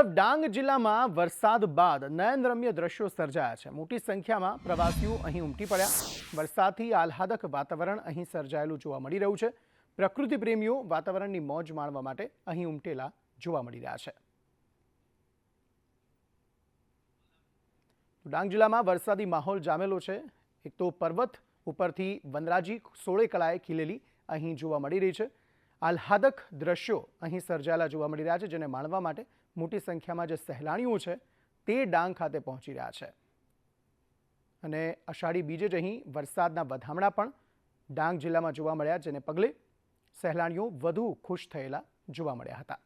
તરફ ડાંગ જિલ્લામાં વરસાદ બાદ નયનરમ્ય દ્રશ્યો સર્જાયા છે. મોટી સંખ્યામાં પ્રવાસીઓ અહીં ઉમટી પડ્યા. વરસાદથી આહલાદક વાતાવરણ અહીં સર્જાયેલું જોવા મળી રહ્યું છે. પ્રકૃતિ પ્રેમીઓ વાતાવરણની મોજ માણવા માટે અહીં ઉમટેલા જોવા મળી રહ્યા છે. ડાંગ જિલ્લામાં વરસાદી માહોલ જામેલો છે. એક તો પર્વત ઉપરથી વનરાજી સોળે કળાએ ખીલેલી અહીં જોવા મળી રહી છે. આહલાદક દ્રશ્યો અહીં સર્જાયેલા જોવા મળી રહ્યા છે, જેને માણવા માટે મોટી સંખ્યામાં જે સહેલાણીઓ છે, તે ડાંગ ખાતે પહોંચી રહ્યા છે. અને અષાઢી બીજે જ અહીં વરસાદના વધામણા પણ ડાંગ જિલ્લામાં જોવા મળ્યા, જેને પગલે સહેલાણીઓ વધુ ખુશ થયેલા જોવા મળ્યા હતા.